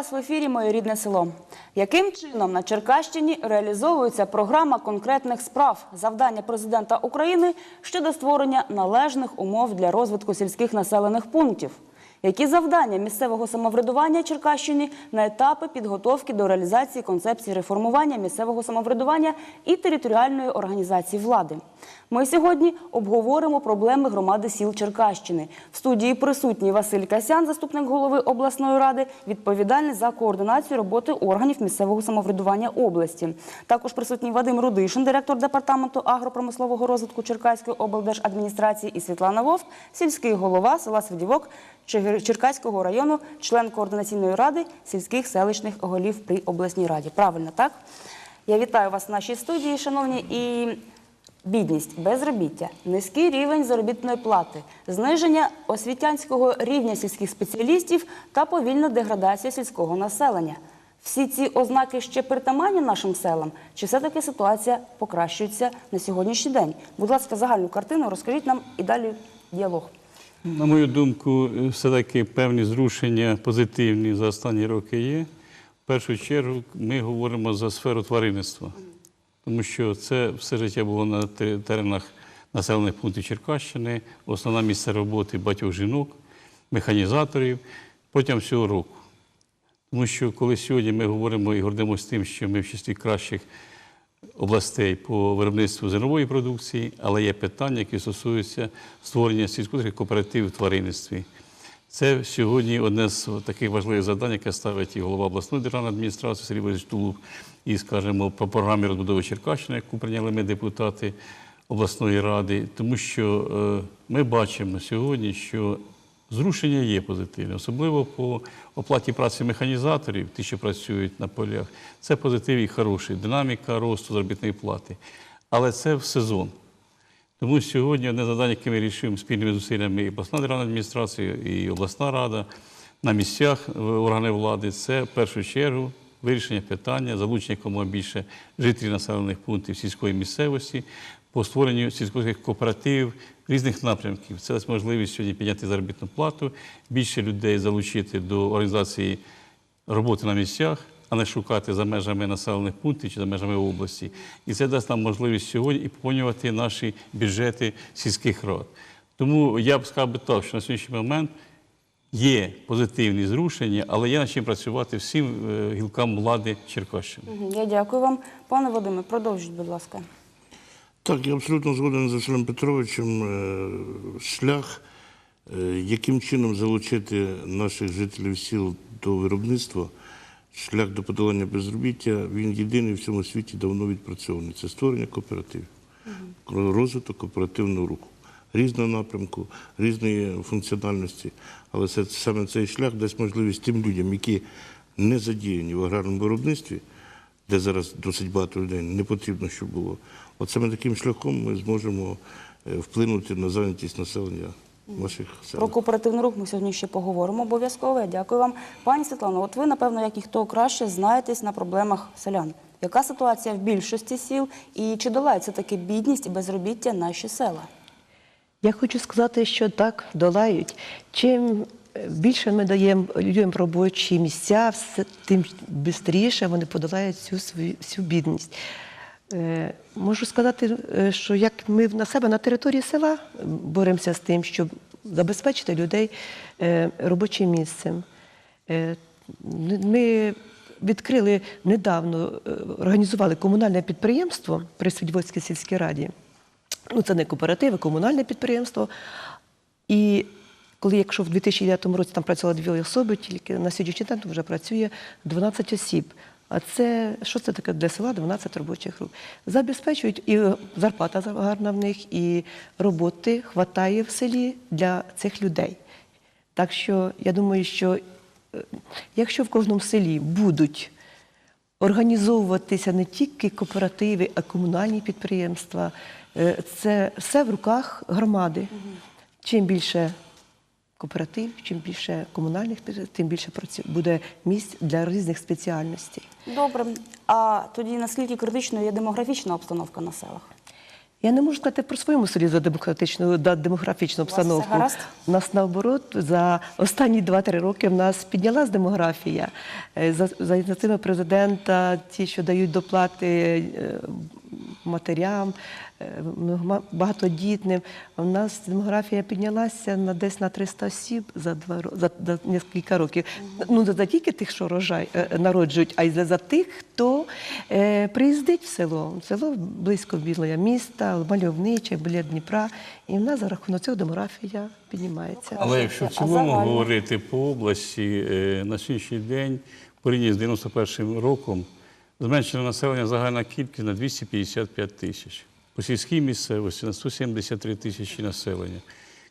Вас в ефірі Моє рідне село. Яким чином на Черкащині реалізовується програма конкретних справ завдання президента України щодо створення належних умов для розвитку сільських населених пунктів? Які завдання місцевого самоврядування Черкащині на етапи підготовки до реалізації концепції реформування місцевого самоврядування і територіальної організації влади? Ми сьогодні обговоримо проблеми громади сіл Черкащини. В студії присутній Василь Касян, заступник голови обласної ради, відповідальний за координацію роботи органів місцевого самоврядування області. Також присутній Вадим Рудишин, директор департаменту агропромислового розвитку Черкаської облдержадміністрації, і Світлана Вовк, сільський голова села Свидівок Чигир- Черкаського району, член координаційної ради сільських селищних голів при обласній раді. Правильно, так? Я вітаю вас в нашій студії, шановні, і Бідність, безробіття, низький рівень заробітної плати, зниження освітянського рівня сільських спеціалістів та повільна деградація сільського населення. Всі ці ознаки ще притаманні нашим селам, чи все-таки ситуація покращується на сьогоднішній день? Будь ласка, загальну картину розкажіть нам і далі діалог. На мою думку, все-таки певні зрушення позитивні за останні роки є. В першу чергу ми говоримо за сферу тваринництва, тому що це все життя було на теренах населених пунктів Черкащини, основна місце роботи багатьох жінок, механізаторів протягом всього року. Тому що коли сьогодні ми говоримо і гордимося тим, що ми в числі кращих областей по виробництву зернової продукції, але є питання, які стосуються створення сільськогосподарських кооперативів в тваринництві. Це сьогодні одне з таких важливих завдань, яке ставить і голова обласної державної адміністрації Сергій Борисович Тулуб, і, скажімо, по програмі розбудови Черкащини, яку прийняли ми депутати обласної ради, тому що е, ми бачимо сьогодні, що Зрушення є позитивне, особливо по оплаті праці механізаторів, ті, що працюють на полях. Це позитив і хороший, динаміка росту заробітної плати. Але це в сезон. Тому сьогодні одне завдання, яке ми рішуємо спільними зусиллями і обласна державна адміністрація, і обласна рада на місцях е, органи влади, це в першу чергу вирішення питання, залучення якомога більше жителів населених пунктів сільської місцевості по створенню сільськогосподарських кооперативів різних напрямків. Це можливість сьогодні підняти заробітну плату, більше людей залучити до організації роботи на місцях, а не шукати за межами населених пунктів чи за межами області. І це дасть нам можливість сьогодні і поповнювати наші бюджети сільських рад. Тому я б сказав би так, що на сьогоднішній момент є позитивні зрушення, але є над чим працювати всім е, гілкам влади Черкащини. Я дякую вам. Пане Вадиме, продовжіть, будь ласка. Так, я абсолютно згоден з Василем Петровичем. Е, Шлях, е, яким чином залучити наших жителів сіл до виробництва, шлях до подолання безробіття, він єдиний в цьому світі давно відпрацьований. Це створення кооперативів, розвиток кооперативного руху. Різного напрямку, різної функціональності. Але це саме цей шлях дасть можливість тим людям, які не задіяні в аграрному виробництві, де зараз досить багато людей, не потрібно, щоб було. От саме таким шляхом ми зможемо е, вплинути на зайнятість населення наших сел. Про кооперативний рух ми сьогодні ще поговоримо обов'язково. Я дякую вам. Пані Світлано, от ви, напевно, як і хто краще, знаєтесь на проблемах селян. Яка ситуація в більшості сіл і чи долається таки бідність і безробіття наші села? Я хочу сказати, що так долають. Чим е, більше ми даємо людям робочі місця, тим швидше вони подолають цю свою всю бідність. Е, Можу сказати, е, що як ми на себе на території села боремося з тим, щоб забезпечити людей е, робочим місцем. Ми відкрили недавно, організували комунальне підприємство при Свідводській сільській раді. Ну, це не кооператив, а комунальне підприємство. І коли, якщо в 2009 році там працювало дві особи, тільки на сьогоднішній день вже працює 12 осіб. А це що це таке для села? 12 робочих рук. Забезпечують і зарплата гарна в них, і роботи хватає в селі для цих людей. Так що я думаю, що е, якщо в кожному селі будуть організовуватися не тільки кооперативи, а комунальні підприємства. Е, Це все в руках громади. Чим більше кооператив, чим більше комунальних тим більше буде місць для різних спеціальностей. Добре. А тоді наскільки критичною є демографічна обстановка на селах? Я не можу сказати про своєму селі за демократичну да, демографічну обстановку. гаразд? У нас наоборот за останні 2-3 роки в нас піднялась демографія. Е, За, за президента, ті, що дають доплати е, матерям, е, багатодітним. У нас демографія піднялася на десь на 300 осіб за два за, за кілька років. Ну не за тільки тих, що рожай, е, народжують, а й за, за тих, хто е, приїздить в село. Село близько біля міста, мальовниче, біля Дніпра. І в нас за рахунок цього демографія піднімається. Але якщо в цілому говорити по області, е, на сьогоднішній день, порівняно з 91 роком, зменшено населення загальна кількість на 255 тисяч. По сільській місцевості на 173 тисячі населення.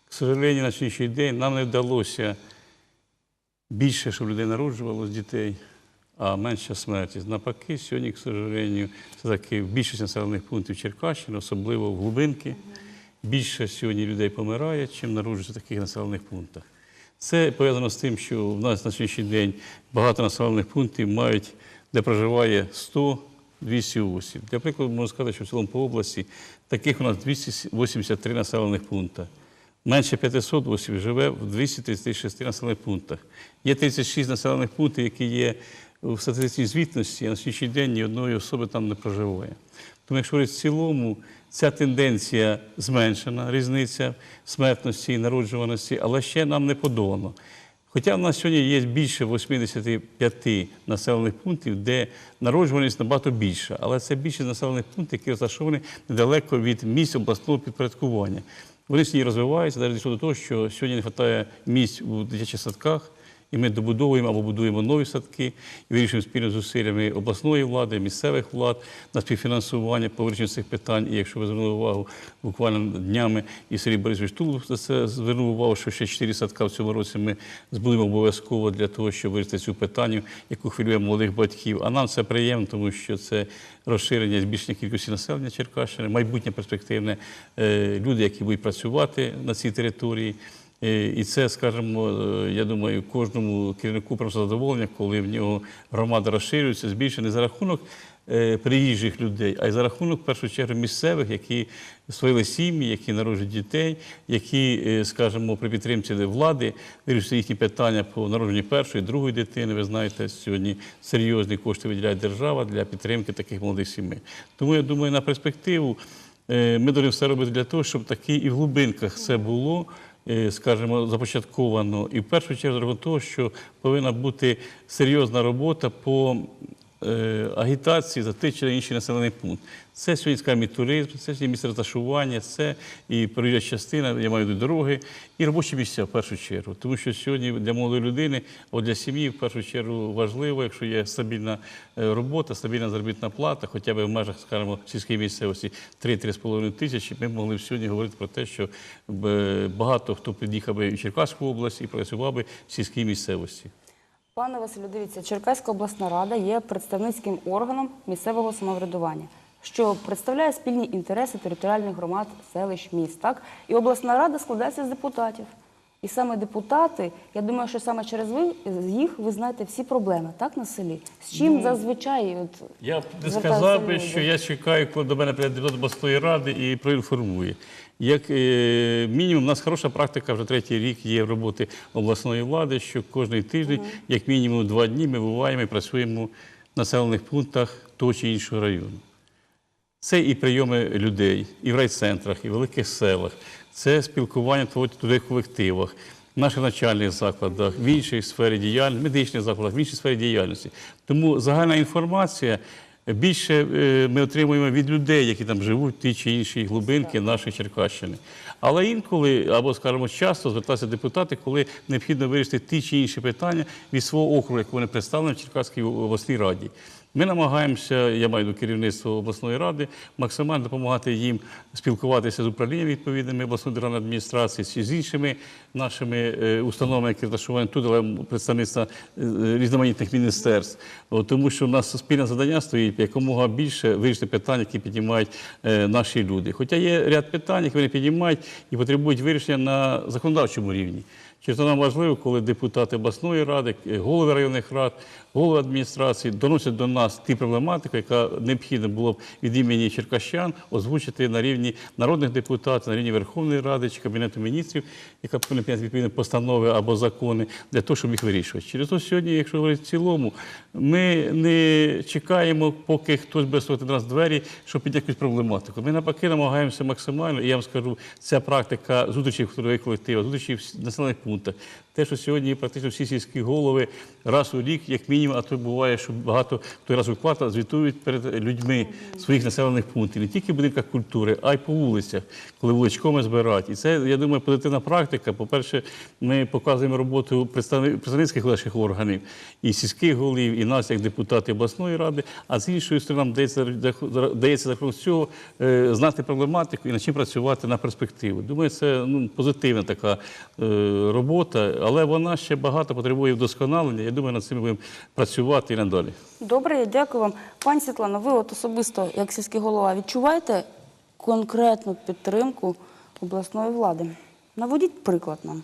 К сожалению, на сьогоднішній день нам не вдалося більше, щоб людей народжувалось дітей, а менша смертність. Навпаки, сьогодні, к сожалению, це таки в населених пунктів Черкащини, особливо в глибинки, більше сьогодні людей помирає, чим народжується в таких населених пунктах. Це пов'язано з тим, що в нас на сьогоднішній день багато населених пунктів мають, де проживає 100-200 осіб. Для прикладу, можу сказати, що в цілому по області таких у нас 283 населених пункти. Менше 500 осіб живе в 236 населених пунктах. Є 36 населених пунктів, які є в статистичній звітності, а на сьогоднішній день ні одної особи там не проживає. Тому, якщо говорити в цілому, ця тенденція зменшена, різниця смертності і народжуваності, але ще нам не подолано. Хоча в нас сьогодні є більше 85 населених пунктів, де народжуваність набагато більша, але це більше населених пунктів, які розташовані недалеко від місць обласного підпорядкування. Вони сьогодні розвиваються, навіть до того, що сьогодні не вистачає місць у дитячих садках, і ми добудовуємо або будуємо нові садки і вирішуємо спільно з зусиллями обласної влади, місцевих влад на співфінансування по вирішенню цих питань. І якщо ви звернули увагу буквально днями, і Сергій Борисович Тулов за це звернув увагу, що ще чотири садка в цьому році ми збудуємо обов'язково для того, щоб вирішити цю питання, яку хвилює молодих батьків. А нам це приємно, тому що це розширення збільшення кількості населення Черкащини, майбутнє перспективне е, люди, які будуть працювати на цій території. І це, скажімо, е, я думаю, кожному керівнику просто задоволення, коли в нього громада розширюється, збільшує не за рахунок е, приїжджих людей, а й за рахунок, в першу чергу, місцевих, які створили сім'ї, які народжують дітей, які, е, скажімо, при підтримці влади вирішують їхні питання по народженню першої, другої дитини. Ви знаєте, сьогодні серйозні кошти виділяє держава для підтримки таких молодих сімей. Тому я думаю, на перспективу ми повинні все робити для того, щоб таки і в глибинках це було скажімо, започатковано. І в першу чергу того, що повинна бути серйозна робота по е, агітації за той чи інший населений пункт. Це сьогодні, скажімо, і туризм, це сьогодні місце розташування, це і проїжджа частина, я маю до дороги, і робочі місця в першу чергу. Тому що сьогодні для молодої людини, або для сім'ї в першу чергу важливо, якщо є стабільна е, робота, стабільна заробітна плата, хоча б в межах, скажімо, сільської місцевості 3-3,5 тисячі, ми могли сьогодні говорити про те, що багато хто під'їхав би в Черкаську область і працював би в сільській місцевості. Пане Василю, дивіться, Черкаська обласна рада є представницьким органом місцевого самоврядування, що представляє спільні інтереси територіальних громад, селищ, міст. Так? І обласна рада складається з депутатів. І саме депутати, я думаю, що саме через ви їх ви знаєте всі проблеми, так, на селі? З чим зазвичай от, Я б не сказав би, що я чекаю, коли до мене прийде депутат обласної ради і проінформує. Як е, мінімум, у нас хороша практика вже третій рік є роботи обласної влади, що кожен тиждень, як мінімум два дні, ми буваємо і працюємо в населених пунктах того чи іншого району. Це і прийоми людей, і в райцентрах, і в великих селах, це спілкування в туди колективах, в наших навчальних закладах, в іншій сфері діяльності, медичних закладах, в іншій сфері діяльності. Тому загальна інформація більше е, ми отримуємо від людей, які там живуть, ті чи інші глибинки нашої Черкащини. Але інколи, або, скажімо, часто звертаються депутати, коли необхідно вирішити ті чи інші питання від свого округу, як вони представлені в Черкаській обласній раді. Ми намагаємося, я маю до керівництва обласної ради, максимально допомагати їм спілкуватися з управлінням відповідними обласної державної адміністрації, з іншими нашими е, установами, які розташовані тут, але представництва е, різноманітних міністерств. Тому що у нас спільне завдання стоїть якомога більше вирішити питання, які піднімають е, наші люди. Хоча є ряд питань, які вони піднімають і потребують вирішення на законодавчому рівні. Чи то нам важливо, коли депутати обласної ради, голови районних рад, голови адміністрації доносять до нас ті проблематику, яка необхідно було б від імені черкащан озвучити на рівні народних депутатів, на рівні Верховної Ради чи Кабінету міністрів, яка повинна прийняти відповідні постанови або закони для того, щоб їх вирішувати. Через то сьогодні, якщо говорити в цілому, ми не чекаємо, поки хтось буде до нас двері, щоб під якусь проблематику. Ми навпаки намагаємося максимально, і я вам скажу, ця практика зустрічей в трудових колективах, зустрічей в населених пунктах. Те, що сьогодні практично всі сільські голови раз у рік, як мінімум, а то буває, що багато хто раз у квартал звітують перед людьми своїх населених пунктів, не тільки в будинках культури, а й по вулицях, коли вуличкоми збирають. І це, я думаю, позитивна практика. По-перше, ми показуємо роботу представницьких наших органів, і сільських голів, і нас, як депутатів обласної ради. А з іншої сторони, нам дається, дається за цього е, знати проблематику і над чим працювати на перспективу. Думаю, це ну, позитивна така е, робота, але вона ще багато потребує вдосконалення. Я думаю, над цим будемо працювати і надалі. Добре, я дякую вам. Пані Світлана, ви от особисто, як сільський голова, відчуваєте конкретну підтримку обласної влади? Наводіть приклад нам.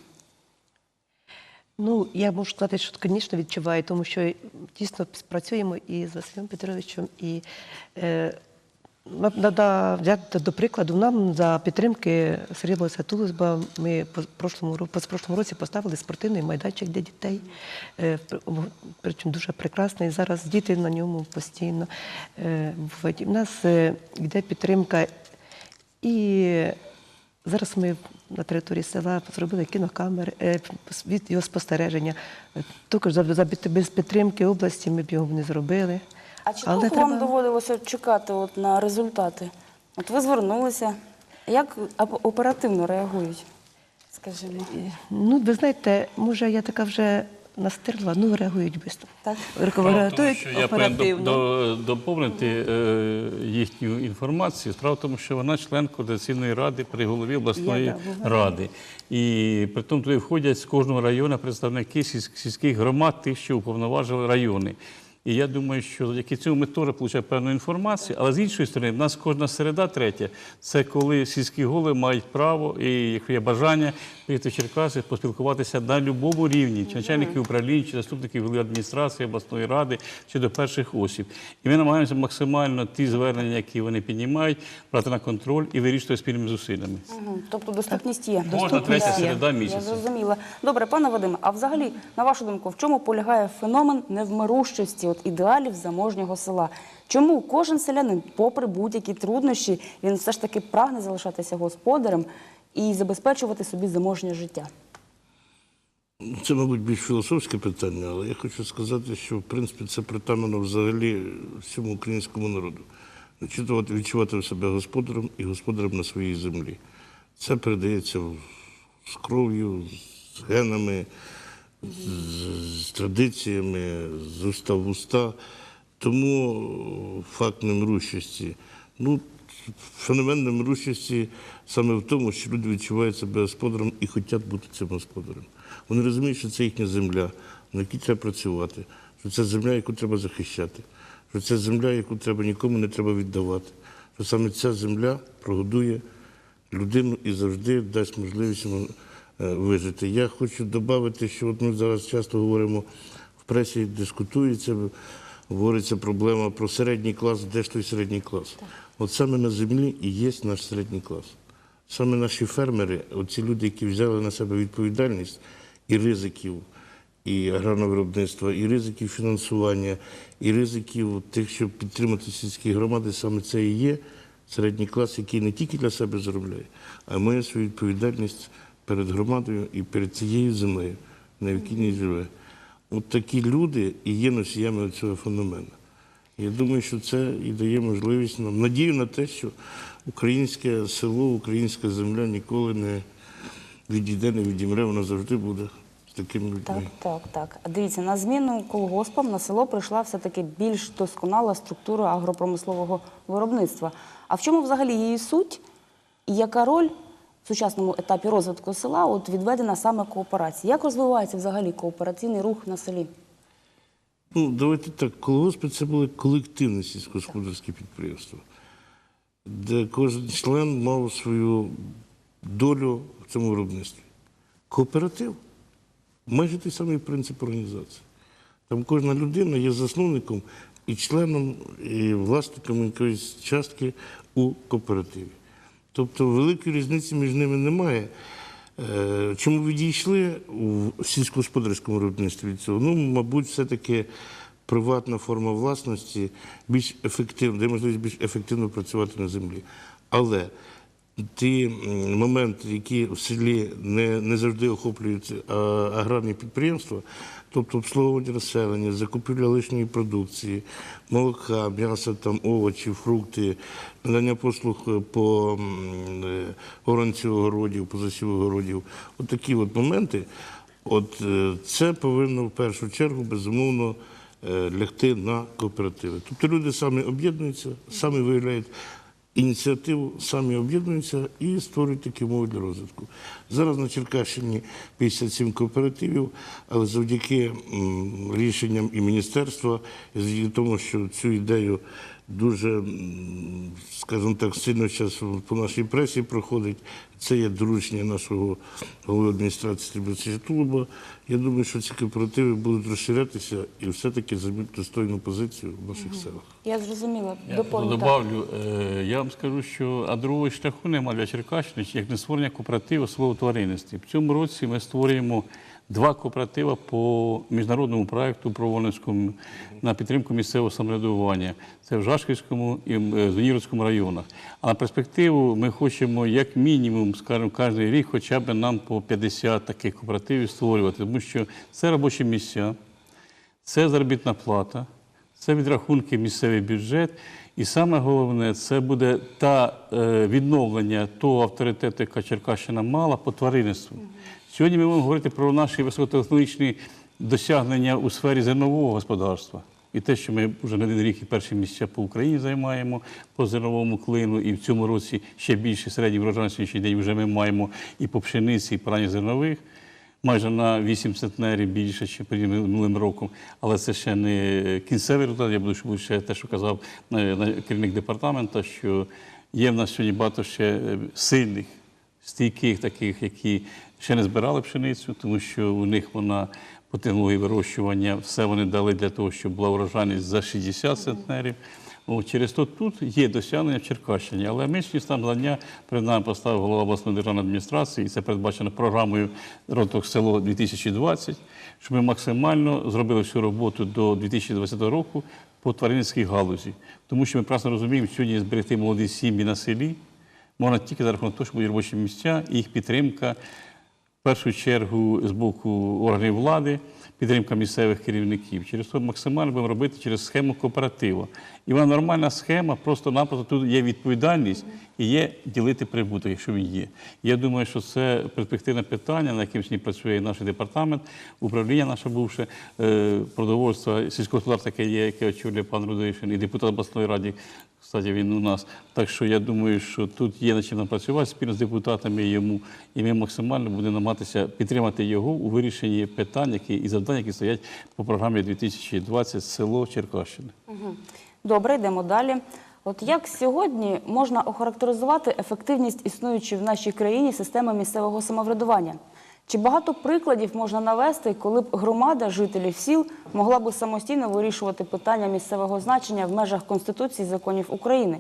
Ну, я можу сказати, що, звісно, відчуваю, тому що дійсно працюємо і з Василем Петровичем, і е, треба взяти до прикладу, нам за підтримки Сергія Борисовича Тулузба ми по прошлому, році поставили спортивний майданчик для дітей, е, причому дуже прекрасний. Зараз діти на ньому постійно е, бувають. В нас е, йде підтримка і зараз ми на території села зробили кінокамери, від його спостереження. Також за без підтримки області ми б його не зробили. А чи Але довго вам доводилося чекати от на результати? От ви звернулися. Як оперативно реагують? Скажімо. Ну, ви знаєте, може, я така вже настерла, ну реагують швидко. Так. Реагують Що я повинен оперативно. до- до- доповнити е, їхню інформацію. Справа в тому, що вона член координаційної ради при голові обласної ради. І при тому туди входять з кожного району представники сільсь- сільських громад, тих, що уповноважили райони. І я думаю, що завдяки цьому ми теж отримуємо певну інформацію. Але з іншої сторони, в нас кожна середа третя це коли сільські голови мають право і якщо є бажання приїхати в Черкаси, поспілкуватися на будь-якому рівні, чи начальники управління, чи заступники голови адміністрації, обласної ради, чи до перших осіб. І ми намагаємося максимально ті звернення, які вони піднімають, брати на контроль і вирішувати спільними зусиллями. Тобто доступність є. Можна третя середа Я місяця. зрозуміла. Добре, пане Вадиме, а взагалі, на вашу думку, в чому полягає феномен невмирущості от ідеалів заможнього села? Чому кожен селянин, попри будь-які труднощі, він все ж таки прагне залишатися господарем і забезпечувати собі заможнє життя? Це, мабуть, більш філософське питання, але я хочу сказати, що в принципі це притаманно взагалі всьому українському народу. Відчувати, відчувати себе господарем і господарем на своїй землі. Це передається з кров'ю, з генами, з, з традиціями, з уста в уста. Тому факт немрущості. Ну, феномен немрущості саме в тому, що люди відчувають себе господарем і хочуть бути цим господарем. Вони розуміють, що це їхня земля, на якій треба працювати, що це земля, яку треба захищати, що це земля, яку треба нікому не треба віддавати. Що саме ця земля прогодує людину і завжди дасть можливість е, вижити. Я хочу додати, що от ми зараз часто говоримо в пресі, дискутується, говориться проблема про середній клас, де ж той середній клас. От саме на землі і є наш середній клас. Саме наші фермери, оці люди, які взяли на себе відповідальність і ризиків, і аграновиробництва, і ризиків фінансування, і ризиків тих, щоб підтримати сільські громади, саме це і є середній клас, який не тільки для себе заробляє, а має свою відповідальність перед громадою і перед цією землею, на якій не живе. От такі люди і є носіями цього феномену. Я думаю, що це і дає можливість нам надію на те, що українське село, українська земля ніколи не відійде, не відімре, вона завжди буде з такими людьми. Так, так, так. А Дивіться, на зміну колгоспам на село прийшла все-таки більш досконала структура агропромислового виробництва. А в чому взагалі її суть і яка роль в сучасному етапі розвитку села от відведена саме кооперації? Як розвивається взагалі коопераційний рух на селі? Ну, давайте так, колгоспи це були колективні сільськогосподарські підприємства, де кожен член мав свою долю в цьому виробництві. Кооператив майже той самий принцип організації. Там кожна людина є засновником і членом, і власником якоїсь частки у кооперативі. Тобто великої різниці між ними немає. Е, Чому відійшли у сільськогосподарському виробництві від цього? Ну, мабуть, все-таки приватна форма власності більш ефективна, де можливість більш ефективно працювати на землі. Але ті моменти, які в селі не, не завжди охоплюють аграрні підприємства, тобто обслуговування населення, закупівля лишньої продукції, молока, м'яса, там, овочі, фрукти, надання послуг е, по е, оранцю огородів, по засіву огородів. От от моменти, от е, це повинно в першу чергу, безумовно, лягти на кооперативи. Тобто люди самі об'єднуються, самі виявляють ініціативу, самі об'єднуються і створюють такі умови для розвитку. Зараз на Черкащині 57 кооперативів, але завдяки рішенням і міністерства, і тому, що цю ідею дуже, скажімо так, сильно зараз по нашій пресі проходить. Це є доручення нашого голови адміністрації Стрібрація Тулуба. Я думаю, що ці кооперативи будуть розширятися і все-таки займуть достойну позицію в наших селах. Я зрозуміла. Я добавлю, е, я вам скажу, що а другого шляху немає для Черкащини, як не створення кооперативу свого тваринності. В цьому році ми створюємо два кооперативи по міжнародному проєкту Провольницькому на підтримку місцевого самоврядування. Це в Жашківському і е, районах. А на перспективу ми хочемо як мінімум, скажімо, кожен рік хоча б нам по 50 таких кооперативів створювати, тому що це робочі місця. Це заробітна плата, це відрахунки місцевий бюджет. І саме головне, це буде та е, відновлення того авторитету, яка Черкащина мала по тваринництву. Сьогодні ми можемо говорити про наші високотехнологічні досягнення у сфері зернового господарства. І те, що ми вже не один рік і перші місця по Україні займаємо по зерновому клину, і в цьому році ще більше середній врожай сьогоднішній день вже ми маємо і по пшениці, і по ранніх зернових майже на 8 центнерів більше, ніж з минулим роком. Але це ще не кінцевий результат. Я буду ще те, що казав е, керівник департаменту, що є в нас сьогодні багато ще е, сильних, стійких таких, які ще не збирали пшеницю, тому що у них вона по технології вирощування все вони дали для того, щоб була урожайність за 60 центнерів. Через то тут є досягнення в Черкащині, але ми сьогодні там завдання перед нами поставив голова обласної державної адміністрації, і це передбачено програмою «Розвиток село 2020, щоб ми максимально зробили всю роботу до 2020 року по тваринницькій галузі. Тому що ми прекрасно розуміємо, що сьогодні зберегти молоді сім'ї на селі можна тільки за рахунок того, що будуть робочі місця і їх підтримка першу чергу з боку органів влади, підтримка місцевих керівників. Через це максимально будемо робити через схему кооперативу. І вона нормальна схема, просто-напросто тут є відповідальність і є ділити прибуток, якщо він є. Я думаю, що це перспективне питання, на яким сьогодні працює наш департамент, управління наше бувше, е, продовольства, сільського господарства, яке є, яке очолює пан Рудишин, і депутат обласної ради, кстати, він у нас. Так що я думаю, що тут є над чим нам працювати спільно з депутатами йому, і ми максимально будемо намагатися підтримати його у вирішенні питань які, і завдань, які стоять по програмі 2020 село Черкащини. Добре, йдемо далі. От як сьогодні можна охарактеризувати ефективність існуючої в нашій країні системи місцевого самоврядування? Чи багато прикладів можна навести, коли б громада жителів сіл могла б самостійно вирішувати питання місцевого значення в межах Конституції і законів України?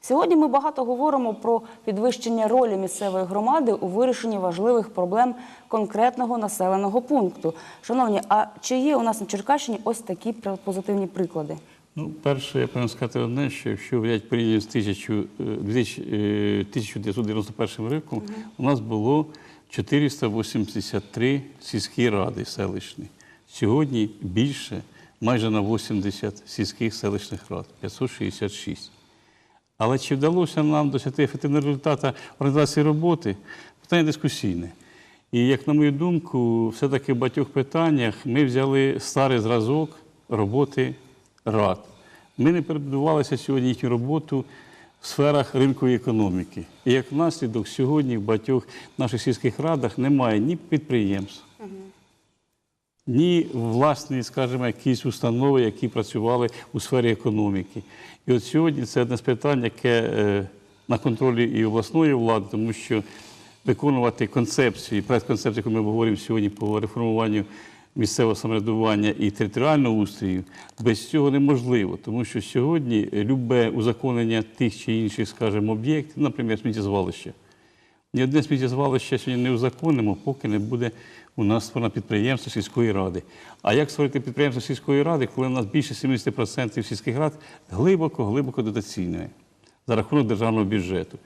Сьогодні ми багато говоримо про підвищення ролі місцевої громади у вирішенні важливих проблем конкретного населеного пункту. Шановні, а чи є у нас на Черкащині ось такі позитивні приклади? Ну, перше, я повинен сказати одне, що якщо взяти порівняно з 1000, е, 2000, е, 1991 роком, у нас було 483 сільські ради селищні. Сьогодні більше, майже на 80 сільських селищних рад, 566. Але чи вдалося нам досягти ефективного результату організації роботи? Питання дискусійне. І як на мою думку, все-таки в багатьох питаннях ми взяли старий зразок роботи рад. Ми не перебудувалися сьогодні їхню роботу в сферах ринкової економіки. І як наслідок, сьогодні в багатьох наших сільських радах немає ні підприємств, ні власні, скажімо, якісь установи, які працювали у сфері економіки. І от сьогодні це одне з питань, яке е, на контролі і обласної влади, тому що виконувати концепції, проект концепції, яку ми обговорюємо сьогодні по реформуванню місцевого самоврядування і територіального устрою, без цього неможливо. Тому що сьогодні любе узаконення тих чи інших, скажімо, об'єктів, наприклад, сміттєзвалища, ні одне сміттєзвалище сьогодні не узаконимо, поки не буде у нас створено підприємство сільської ради. А як створити підприємство сільської ради, коли у нас більше 70% сільських рад глибоко-глибоко дотаційне за рахунок державного бюджету?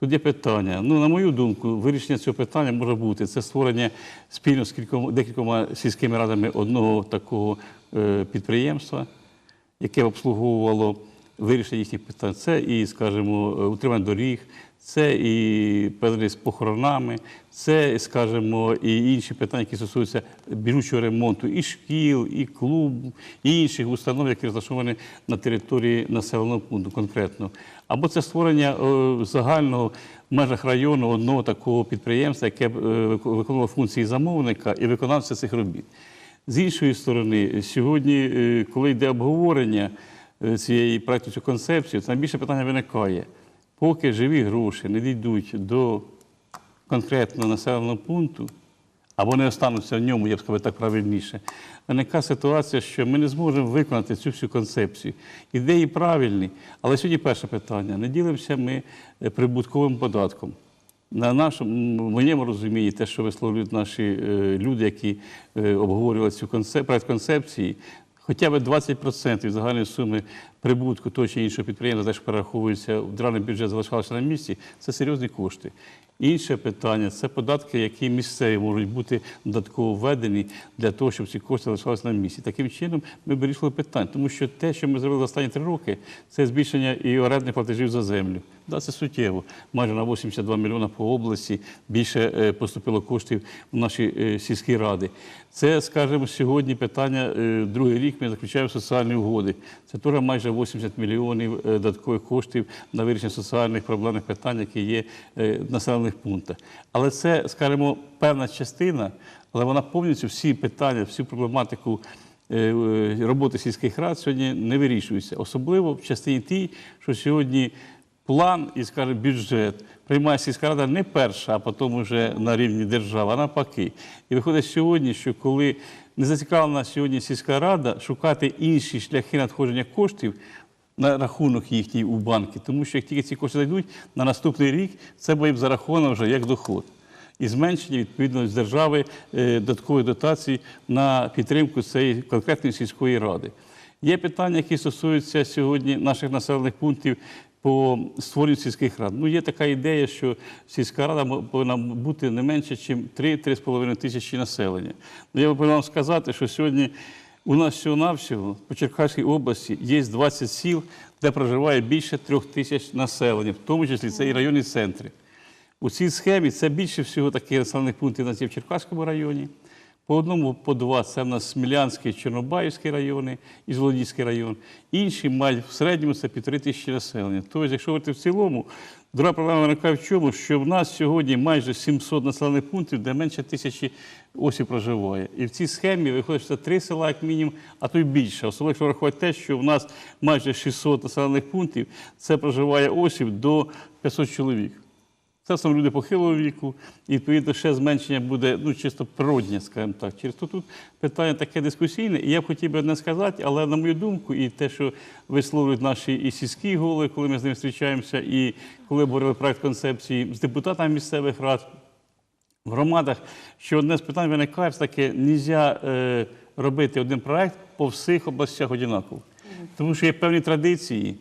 Тут є питання. Ну, на мою думку, вирішення цього питання може бути це створення спільно з кількома декількома сільськими радами одного такого е, підприємства, яке обслуговувало вирішення їхніх питань. Це і, скажімо, е, утримання доріг, це і певні з похоронами, це, скажімо, і інші питання, які стосуються біжучого ремонту і шкіл, і клуб, і інших установ, які розташовані на території населеного пункту конкретно. Або це створення е, загального в межах району одного такого підприємства, яке е, виконувало функції замовника і виконавця цих робіт. З іншої сторони, сьогодні, е, коли йде обговорення цієї проекту, цієї концепції, то найбільше питання виникає. Поки живі гроші не дійдуть до конкретного населеного пункту, або не остануться в ньому, я б сказав так правильніше, виникає ситуація, що ми не зможемо виконати цю всю концепцію. Ідеї правильні, але сьогодні перше питання: не ділимося ми е, прибутковим податком. На нашому моєму розумінні, те, що висловлюють наші е, люди, які е, обговорювали цю концеп... проект концепції, хоча б 20% загальної суми прибутку того чи іншого підприємства, теж перераховується в державний бюджет, залишалося на місці, це серйозні кошти. Інше питання це податки, які місцеві можуть бути додатково введені для того, щоб ці кошти залишалися на місці. Таким чином ми вирішили питання, тому що те, що ми зробили останні три роки, це збільшення і орендних платежів за землю. Да, це суттєво. Майже на 82 мільйона по області більше е, поступило коштів в наші е, сільські ради. Це, скажімо, сьогодні питання, е, другий рік ми заключаємо соціальні угоди. Це теж майже 80 мільйонів е, додаткових коштів на вирішення соціальних проблемних питань, які є е, в населених пунктах. Але це, скажімо, певна частина, але вона повністю всі питання, всю проблематику е, роботи сільських рад сьогодні не вирішується. Особливо в частині тій, що сьогодні план і, скажімо, бюджет приймає сільська рада не перша, а потім вже на рівні держави, а навпаки. І виходить сьогодні, що коли не зацікавлена сьогодні сільська рада шукати інші шляхи надходження коштів на рахунок їхній у банки, тому що як тільки ці кошти зайдуть, на наступний рік це буде зараховано вже як доход. І зменшення відповідно з держави е, додаткових дотацій на підтримку цієї конкретної сільської ради. Є питання, які стосуються сьогодні наших населених пунктів по створенню сільських рад. Ну, є така ідея, що сільська рада повинна бути не менше, ніж 3-3,5 тисячі населення. Ну, я би вам сказати, що сьогодні у нас всього-навсього по Черкаській області є 20 сіл, де проживає більше трьох тисяч населення, в тому числі це і районні центри. У цій схемі це більше всього таких населених пунктів є в Черкаському районі. По одному, по два це в нас Смілянський, Чорнобаївський райони і Золодійський район. Інші мають в середньому це півтори тисячі населення. Тобто, якщо говорити в цілому, друга проблема виникає в чому, що в нас сьогодні майже 700 населених пунктів, де менше тисячі осіб проживає. І в цій схемі виходить, що це три села, як мінімум, а то й більше. Особливо, якщо врахувати те, що в нас майже 600 населених пунктів, це проживає осіб до 500 чоловік. Саме люди похилого віку, і відповідно ще зменшення буде ну, чисто природнє, скажімо так. Через то тут питання таке дискусійне, і я б хотів би не сказати, але на мою думку, і те, що висловлюють наші і сільські голови, коли ми з ними зустрічаємося, і коли обговорили проект концепції з депутатами місцевих рад, в громадах, що одне з питань виникає, таке нельзя е, робити один проект по всіх областях однаково. Тому що є певні традиції,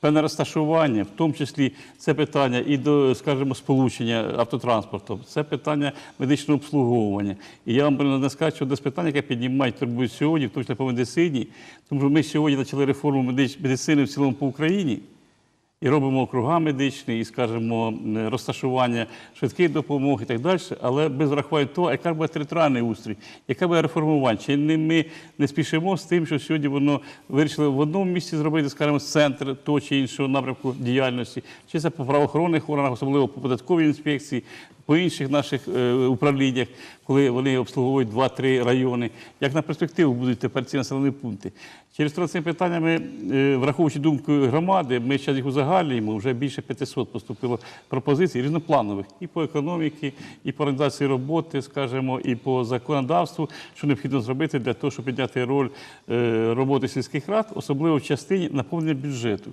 певне розташування, в тому числі це питання і до, скажімо, сполучення автотранспортом, це питання медичного обслуговування. І я вам не сказати, що одне з питань, яке піднімають турбують сьогодні, в тому числі по медицині, тому що ми сьогодні почали реформу медицини в цілому по Україні. І робимо округа медичні, і, скажімо, розташування швидкої допомоги і так далі, але без рахування того, яка буде територіальний устрій, яка буде реформування. Чи не ми не спішимо з тим, що сьогодні воно вирішили в одному місці зробити, скажімо, центр того чи іншого напрямку діяльності, чи це по правоохоронних органах, особливо по податковій інспекції, по інших наших е, управліннях, коли вони обслуговують 2-3 райони, як на перспективу будуть тепер ці населені пункти. Через то цими питаннями, е, враховуючи думку громади, ми зараз їх узагальнюємо, вже більше 500 поступило пропозицій різнопланових і по економіці, і по організації роботи, скажімо, і по законодавству, що необхідно зробити для того, щоб підняти роль е, роботи сільських рад, особливо в частині наповнення бюджету.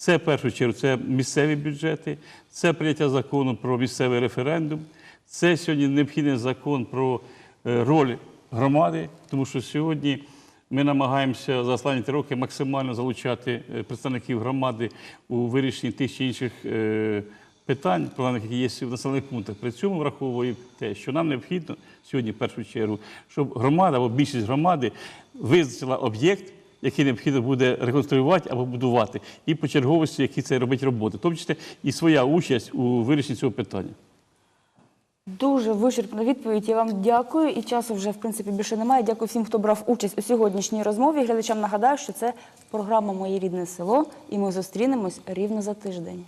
Це в першу чергу це місцеві бюджети, це прийняття закону про місцевий референдум, це сьогодні необхідний закон про е, роль громади, тому що сьогодні ми намагаємося за останні три роки максимально залучати е, представників громади у вирішенні тих чи інших е, питань, які є в населених пунктах. При цьому враховуємо те, що нам необхідно сьогодні, в першу чергу, щоб громада або більшість громади визначила об'єкт, який необхідно буде реконструювати або будувати, і по черговості, які це робить роботи, тому числі і своя участь у вирішенні цього питання. Дуже вичерпна відповідь. Я вам дякую. І часу вже в принципі більше немає. Дякую всім, хто брав участь у сьогоднішній розмові. Глядачам нагадаю, що це програма Моє рідне село, і ми зустрінемось рівно за тиждень.